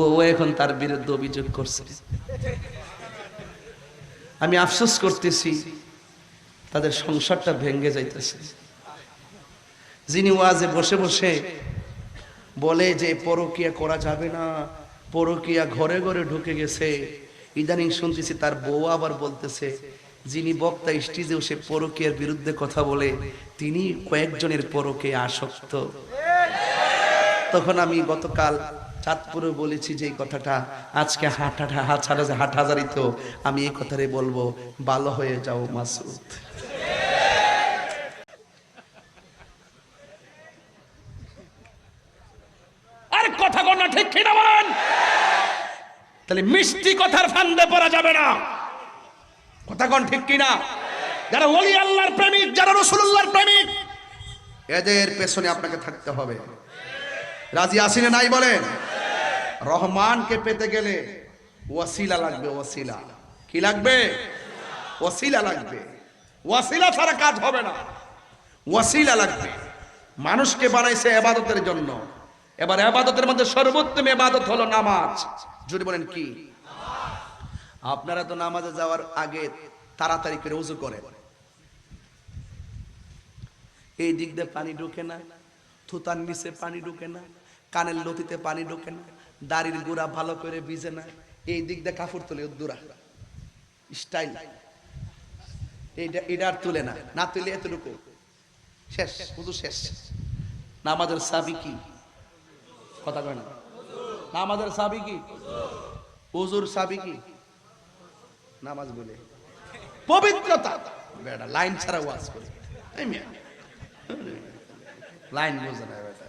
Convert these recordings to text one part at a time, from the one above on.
বউ এখন তার বিরুদ্ধে অভিযোগ করছে। আমি আফসোস করতেছি, তাদের সংসারটা ভেঙ্গে যাইতেছে। যিনি ওয়াজে বসে বসে বলে যে পরকিয়া করা যাবে না, পরকিয়া ঘরে ঘরে ঢুকে গেছে। ইদানিং শুনতেছি তার বউ আবার বলতেছে, যিনি বক্তা স্টেজেও সে পরকিয়ার বিরুদ্ধে কথা বলে, তিনি কয়েকজনের পরকে আসক্ত। তখন আমি গতকাল চাঁদপুরে বলেছি যে কথাটা, আজকে হাট হাট হাট হাজার হাট হাজারিত আমি এই কথাটাই বলব, ভালো হয়ে যাও মাসুদ। আর কথা ঠিক তাহলে মিষ্টি কথার ফান্দে পড়া যাবে না। কথা কন ঠিক যারা আল্লাহর এদের পেছনে আপনাকে থাকতে হবে। রাজি আসিনে নাই বলেন? রহমানকে পেতে গেলে ওয়াসিলা লাগবে, ওয়াসিলা। কি লাগবে? ওয়াসিলা লাগবে। ওয়াসিলা ছাড়া কাজ হবে না। ওয়াসিলা লাগবে। মানুষকে বানাইছে এবাদতের জন্য। এবার এবাদতের মধ্যে সর্বোত্তম এবাদত হলো নামাজ। যদি বলেন কি? আপনারা তো নামাজে যাওয়ার আগে তাড়াতাড়ি করে উজু করেন। এই দিক দিয়ে পানি ঢুকে না, থুতার নিচে পানি ঢুকে না, কানের লতিতে পানি ঢুকে না। দাড়ির গুড়া ভালো করে ভিজে না। এই দিক দিয়ে কাপড় তুলে দূরা স্টাইল। এইটা এটা আর তুলে না। না তুলে এতটুকু। শেষ শুধু শেষ। নামাজের সাবি কি? কথা কয় না। নামাজের সাবি কি? উজুর সাবি কি? নামাজ বলে। পবিত্রতা। বেটা, লাইন ছাড়া ওয়াজ করে। লাইন বোঝে না বেটা।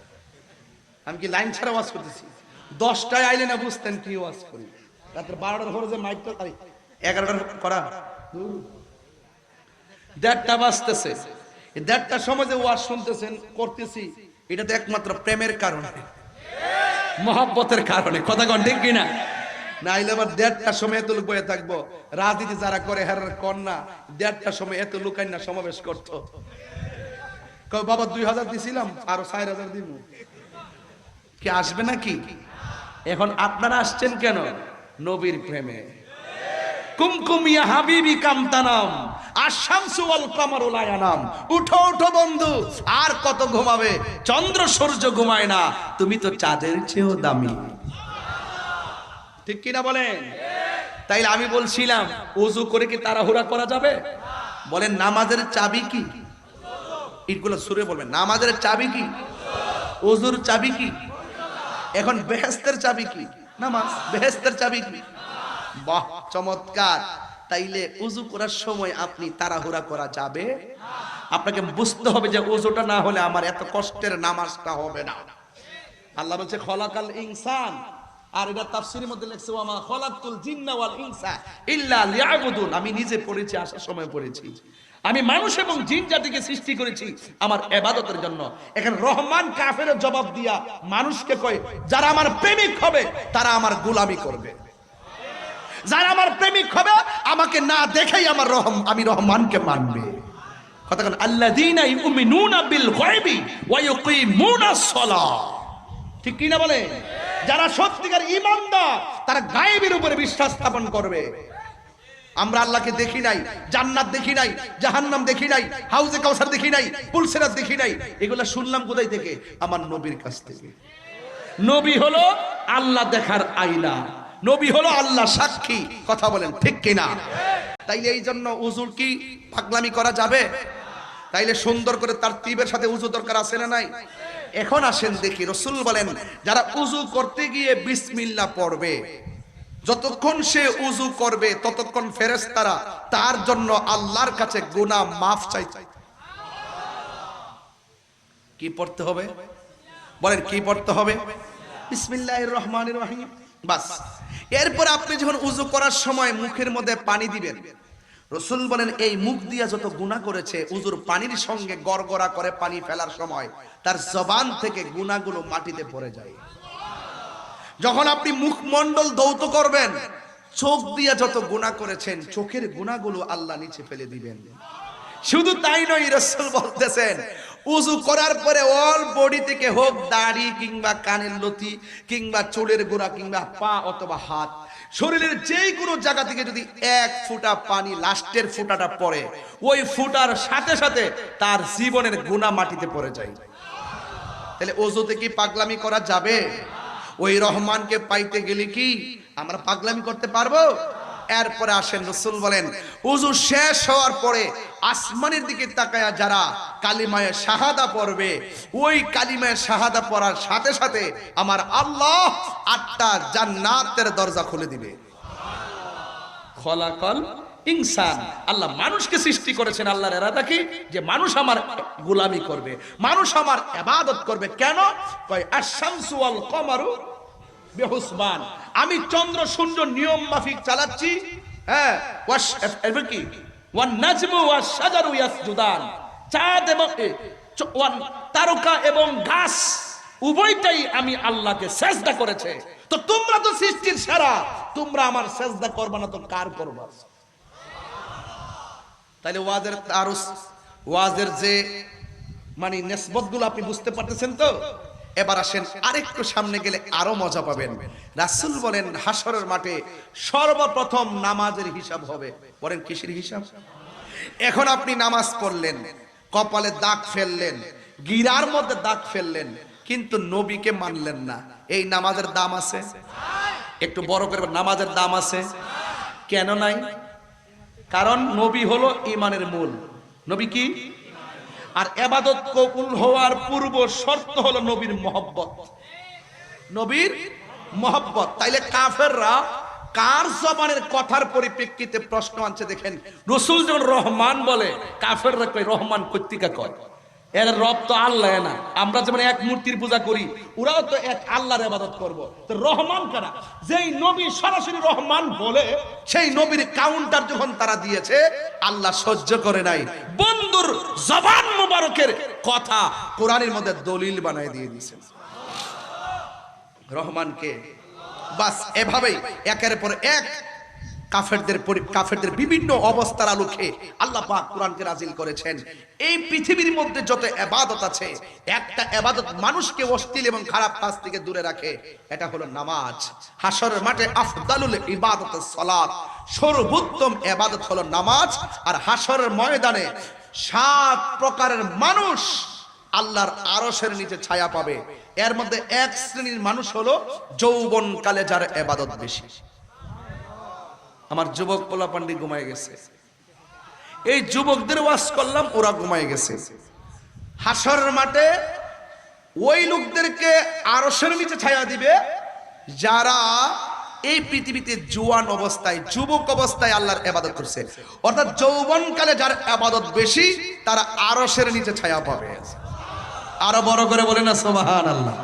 আমি কি লাইন ছাড়া ওয়াজ করতেছি? দশটায় আইলে না বুঝতেন কি ওয়াজ করি। রাত্রে বারোটার পরে যে মাইকটা আরে এগারোটার করা। দেড়টা বাজতেছে। দেড়টার সময় যে ওয়াজ শুনতেছেন, করতেছি, এটা তো একমাত্র প্রেমের কারণে। মহব্বতের কারণে। কথা কন, ঠিক কিনা? না আইলে আবার দেড়টার সময় এত লোক বয়ে থাকব। রাজনীতি যারা করে হার কন্যা দেড়টার সময় এত লুকাই না সমাবেশ করতো। বাবা, দুই হাজার দিছিলাম, আরও চার হাজার দিব কি, আসবে নাকি? এখন আপনারা আসছেন কেন? নবীর প্রেমে। কুমকুমিয়া হাবিবি কামতানাম আশামসু ওয়াল কামারু লা ইয়ানাম উঠো উঠো বন্ধু, আর কত ঘুমাবে? চন্দ্র সূর্য ঘুমায় না, তুমি তো চাঁদের চেয়েও দামি। ঠিক কিনা বলেন? তাইলে আমি বলছিলাম ওযু করে কি তাড়াহুড়া করা যাবে? বলেন, নামাজের চাবি কি? ইটগুলো সুরে বলবেন, নামাজের চাবি কি? ওজুর চাবি কি? এখন বেহেস্তের চাবি কি? নামাজ, বেহেস্তের চাবি কি? বাহ, চমৎকার। তাইলে উজু করার সময় আপনি তাড়াহুড়া করা যাবে? আপনাকে বুঝতে হবে যে উজুটা না হলে আমার এত কষ্টের নামাজটা হবে না। আল্লাহ বলছে, খলাকাল ইনসান। আর এটা তাফসিরের মধ্যে লেখছে, ওয়ামা খলাকুল জিন্না ওয়াল ইনসা ইল্লা লিয়াবুদুন। আমি নিজে পড়েছি, আসার সময় পড়েছি। আমি মানুষ এবং জিন জাতিকে সৃষ্টি করেছি আমার এবাদতের জন্য। এখানে রহমান কাফের জবাব দিয়া মানুষকে কয়, যারা আমার প্রেমিক হবে, তারা আমার গোলামি করবে। যারা আমার প্রেমিক হবে, আমাকে না দেখেই আমার রহম, আমি রহমানকে মানবে। কথা আল্লাযীনা ইউমিনুনা বিল গায়বি ওয়া ইউকিমুনাস ঠিক কি না বলে? যারা সত্যিকার ইমানদার তারা গায়েবের উপরে বিশ্বাস স্থাপন করবে। আমরা আল্লাহকে দেখি নাই, জান্নাত দেখি নাই, জাহান্নাম দেখি নাই, হাউজে কাউসার দেখি নাই, পুলসেরাত দেখি নাই। এগুলা শুনলাম কোথায় থেকে? আমার নবীর কাছ থেকে। নবী হলো আল্লাহ দেখার আইনা নবী হলো আল্লাহ সাক্ষী। কথা বলেন, ঠিক কিনা? তাইলে এই জন্য উজুর কি পাগলামি করা যাবে? তাইলে সুন্দর করে তার তীবের সাথে উজু দরকার আছে না নাই? এখন আসেন দেখি, রসুল বলেন, যারা উজু করতে গিয়ে বিসমিল্লা পড়বে, যতক্ষণ সে উজু করবে, ততক্ষণ ফেরেশতারা তার জন্য আল্লাহর কাছে গুনাহ মাফ চাই। কি পড়তে হবে? বলেন, কি পড়তে হবে? বিসমিল্লাহির রহমানির রহিম। বাস, এরপর আপনি যখন উজু করার সময় মুখের মধ্যে পানি দিবেন রসুল বলেন, এই মুখ দিয়া যত গুণা করেছে উজুর পানির সঙ্গে গড়গড়া করে পানি ফেলার সময়, তার জবান থেকে গুণাগুলো মাটিতে পড়ে যায়। যখন আপনি মুখমণ্ডল দৌত করবেন, চোখ দিয়া যত গুণা করেছেন, চোখের গুণাগুলো আল্লাহ নিচে ফেলে দিবেন। শুধু তাই নয়, রসুল বলতেছেন উজু করার পরে অল বডি থেকে হোক দাড়ি কিংবা কানের লতি কিংবা চুলের গোড়া কিংবা পা অথবা হাত শরীরের যে কোনো জায়গা থেকে যদি এক ফুটা পানি লাস্টের ফুটাটা পড়ে, ওই ফুটার সাথে সাথে তার জীবনের গুণা মাটিতে পড়ে যায়। তাহলে ওজোতে কি পাগলামি করা যাবে? ওই রহমানকে পাইতে গেলে কি আমরা পাগলামি করতে পারব? এরপরে আসেন রসুল বলেন উজু শেষ হওয়ার পরে আসমানের দিকে তাকায়া যারা কালিমায়ে শাহাদা পড়বে, ওই কালিমায়ে শাহাদা পড়ার সাথে সাথে আমার আল্লাহ আটটা জান্নাতের দরজা খুলে দিবে। খলাকল ইনসান। আল্লাহ মানুষকে সৃষ্টি করেছেন আল্লাহর এরাদা কি? যে মানুষ আমার গোলামি করবে, মানুষ আমার এবাদত করবে। কেন? কয় আশামসু ওয়াল কমারু বেহুসবান আমি চন্দ্র সূর্য নিয়ম মাফিক চালাচ্ছি হ্যাঁ এবং তারকা এবং গাছ, উভয়টাই আমি আল্লাহকে সেজদা করেছে। তো তোমরা তো সৃষ্টির সেরা, তোমরা আমার সেজদা করবা না তো কার করবা? তাহলে ওয়াজের আরস ওয়াজের যে মানে নেসবতগুলো আপনি বুঝতে পারতেছেন তো? এবার আসেন আরেকটু সামনে গেলে আরও মজা পাবেন। রাসূল বলেন হাসরের মাঠে সর্বপ্রথম নামাজের হিসাব হবে। বলেন, কিসের হিসাব? এখন আপনি নামাজ পড়লেন, কপালে দাগ ফেললেন, গিরার মধ্যে দাগ ফেললেন, কিন্তু নবীকে মানলেন না। এই নামাজের দাম আছে? একটু বড় করে নামাজের দাম আছে? কেন নাই? কারণ নবী হলো ইমানের মূল। নবী কি? আর এবাদত কবুল হওয়ার পূর্ব শর্ত হলো নবীর মহব্বত। নবীর মহব্বত। তাইলে কাফেররা কার জবানের কথার পরিপ্রেক্ষিতে প্রশ্ন আনছে দেখেন। রসুল যখন রহমান বলে, কাফেররা কয়, রহমান কর্তিকা কয়? এর রব তো আল্লাহ না। আমরা যেমন এক মূর্তির পূজা করি, ওরাও তো এক আল্লাহর ইবাদত করব। তো রহমান কারা? যেই নবী সরাসরি রহমান বলে, সেই নবীর কাউন্টার যখন তারা দিয়েছে, আল্লাহ সহ্য করে নাই। বন্ধুর জবান মুবারকের কথা কোরআনের মধ্যে দলিল বানায় দিয়ে দিয়েছে। রহমানকে। বাস, এভাবেই একের পর এক কাফেরদের কাফেরদের বিভিন্ন অবস্থার আলোকে আল্লাহ পাক কোরআনকে নাজিল করেছেন। এই পৃথিবীর মধ্যে যত এবাদত আছে, একটা এবাদত মানুষকে অশ্লীল এবং খারাপ কাজ থেকে দূরে রাখে, এটা হলো নামাজ। হাসরের মাঠে আফদালুল ইবাদত সালাত সর্বোত্তম এবাদত হলো নামাজ আর হাসরের ময়দানে সাত প্রকারের মানুষ আল্লাহর আরশের নিচে ছায়া পাবে। এর মধ্যে এক শ্রেণির মানুষ হলো যৌবন কালে যার এবাদত বেশি। আমার যুবক পোলা পান্ডি ঘুমায় গেছে। এই যুবকদের ওয়াজ করলাম, ওরা ঘুমায় গেছে। হাসরের মাঠে ওই লোকদেরকে আরশের নিচে ছায়া দিবে, যারা এই পৃথিবীতে জুয়ান অবস্থায়, যুবক অবস্থায় আল্লাহর এবাদত করছে। অর্থাৎ যৌবন কালে যার এবাদত বেশি, তারা আরশের নিচে ছায়া পাবে। আরও বড় করে বলে না সোবাহান আল্লাহ